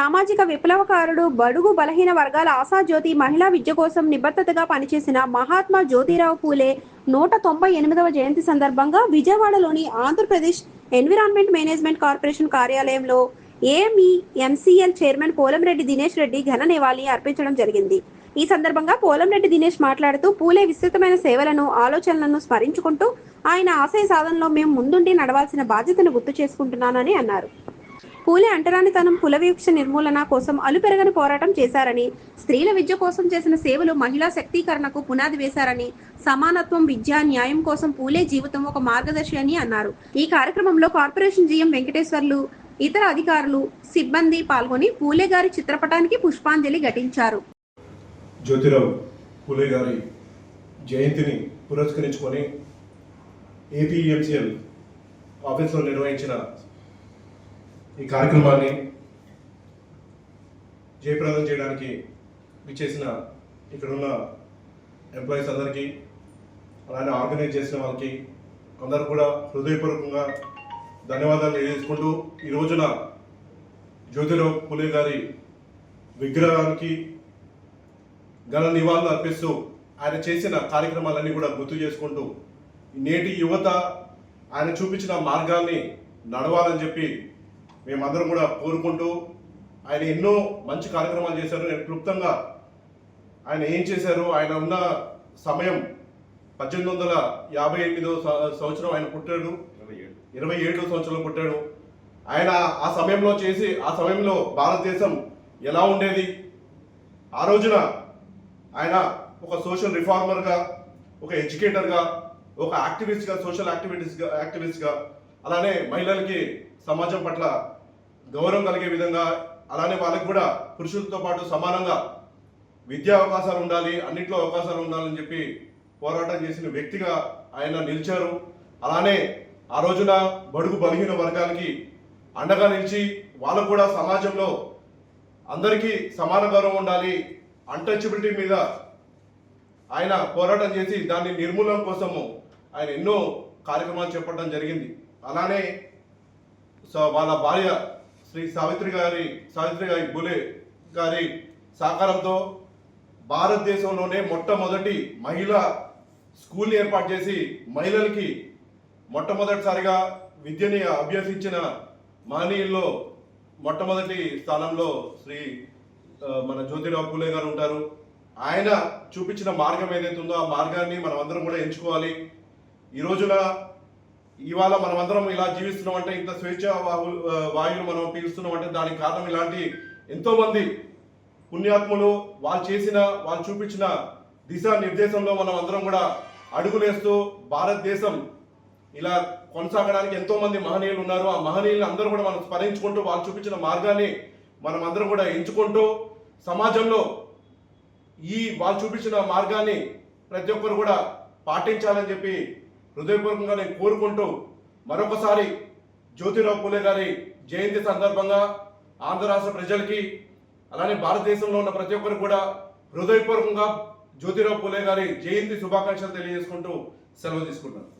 సామాజిక విప్లవకారుడు బడుగు బలహీన వర్గాల ఆశాజ్యోతి మహిళా విద్య కోసం నిబద్ధతగా పనిచేసిన మహాత్మా జ్యోతిరావు పూలే నూట తొంభై ఎనిమిదవ జయంతి సందర్భంగా విజయవాడలోని ఆంధ్రప్రదేశ్ ఎన్విరాన్మెంట్ మేనేజ్మెంట్ కార్పొరేషన్ కార్యాలయంలో AME MCL chairman Polamreddy Dinesh Reddy ఘన నివాళి అర్పించడం జరిగింది. ఈ సందర్భంగా పోలంరెడ్డి దినేష్ మాట్లాడుతూ పూలే విస్తృతమైన సేవలను ఆలోచనలను స్మరించుకుంటూ ఆయన ఆశయ సాధనలో మేము ముందుండి నడవాల్సిన బాధ్యతను గుర్తు చేసుకుంటున్నానని అన్నారు. పూలే అంటరానితనం కుల నిర్మూలన కోసం అలుపెరగని పోరాటం చేశారని స్త్రీల విద్య కోసం చేసిన సేవలు మహిళా శక్తీకరణకు పునాది వేశారని సమానత్వం విద్య న్యాయం కోసం పూలే జీవితం ఒక మార్గదర్శి అని అన్నారు. ఈ కార్యక్రమంలో కార్పొరేషన్ జీఎం వెంకటేశ్వర్లు ఇతర అధికారులు సిబ్బంది పాల్గొని పూలే గారి చిత్రపటానికి పుష్పాంజలి ఘటించారు. జ్యోతిరావు పూలే గారి జయంతిని పురస్కరించుకొని ఏపీఎంసీఎల్ ఆఫీస్లో నిర్వహించిన ఈ కార్యక్రమాన్ని జయప్రదం చేయడానికి విచ్చేసిన ఇక్కడున్న ఎంప్లాయీస్ అందరికీ అలానే ఆర్గనైజ్ చేసిన వాళ్ళకి అందరూ కూడా హృదయపూర్వకంగా ధన్యవాదాలు తెలియజేసుకుంటూ ఈ రోజున జ్యోతిరావు పూలే గారి విగ్రహానికి ఘన నివాళులు అర్పిస్తూ ఆయన చేసిన కార్యక్రమాలన్నీ కూడా గుర్తు చేసుకుంటూ నేటి యువత ఆయన చూపించిన మార్గాన్ని నడవాలని చెప్పి మేమందరం కూడా కోరుకుంటూ ఆయన ఎన్నో మంచి కార్యక్రమాలు చేశారు. నేను క్లుప్తంగా ఆయన ఏం చేశారు ఆయన ఉన్న సమయం పద్దెనిమిది వందల యాభై ఎనిమిదో సంవత్సరం ఆయన పుట్టాడు. ఇరవై ఏడో సంవత్సరంలో పుట్టాడు. ఆయన ఆ సమయంలో చేసి ఆ సమయంలో భారతదేశం ఎలా ఉండేది? ఆ రోజున ఆయన ఒక సోషల్ రిఫార్మర్గా ఒక ఎడ్యుకేటర్గా ఒక యాక్టివిస్ట్గా సోషల్ యాక్టివిటీస్గా యాక్టివిస్ట్గా అలానే మహిళలకి సమాజం పట్ల గౌరవం కలిగే విధంగా అలానే వాళ్ళకి కూడా పురుషులతో పాటు సమానంగా విద్యా అవకాశాలు ఉండాలి అన్నింటిలో అవకాశాలు ఉండాలని చెప్పి పోరాటం చేసిన వ్యక్తిగా ఆయన నిలిచారు. అలానే ఆ రోజున బడుగు బలహీన వర్గాలకి అండగా నిలిచి వాళ్ళకు కూడా సమాజంలో అందరికీ సమాన గౌరవం ఉండాలి అన్టచబిలిటీ మీద ఆయన పోరాటం చేసి దాని నిర్మూలన కోసము ఆయన ఎన్నో కార్యక్రమాలు చేపట్టడం జరిగింది. అలానే సో వాళ్ళ భార్య శ్రీ సావిత్రి గారి సావిత్రి గారి బులే గారి సహకారంతో భారతదేశంలోనే మొట్టమొదటి మహిళా స్కూల్ ఏర్పాటు చేసి మహిళలకి మొట్టమొదటిసారిగా విద్యని అభ్యసించిన మహనీయుల్లో మొట్టమొదటి స్థానంలో శ్రీ మన జ్యోతిరావు పూలే గారు ఉంటారు. ఆయన చూపించిన మార్గం ఏదైతే ఉందో ఆ మార్గాన్ని మనం అందరం కూడా ఎంచుకోవాలి. ఈ రోజున ఇవాళ మనం అందరం ఇలా జీవిస్తున్నాం అంటే ఇంత స్వేచ్ఛ వాయువులు మనం పీలుస్తున్నాం అంటే దానికి కారణం ఇలాంటి ఎంతో మంది పుణ్యాత్ములు వాళ్ళు చేసిన వాళ్ళు చూపించిన దిశా నిర్దేశంలో మనం అందరం కూడా అడుగులేస్తూ భారతదేశం ఇలా కొనసాగడానికి ఎంతో మంది మహనీయులు ఉన్నారు. ఆ మహనీయులు అందరూ కూడా మనం స్మరించుకుంటూ వాళ్ళు చూపించిన మార్గాన్ని మనం అందరం కూడా ఎంచుకుంటూ సమాజంలో ఈ వాళ్ళు చూపించిన మార్గాన్ని ప్రతి ఒక్కరు కూడా పాటించాలని చెప్పి హృదయపూర్వకంగా నేను కోరుకుంటూ మరొకసారి జ్యోతిరావు పూలే గారి జయంతి సందర్భంగా ఆంధ్ర రాష్ట్ర ప్రజలకి అలానే భారతదేశంలో ఉన్న ప్రతి ఒక్కరు కూడా హృదయపూర్వకంగా జ్యోతిరావు పూలే గారి జయంతి శుభాకాంక్షలు తెలియజేసుకుంటూ సెలవు తీసుకుంటాను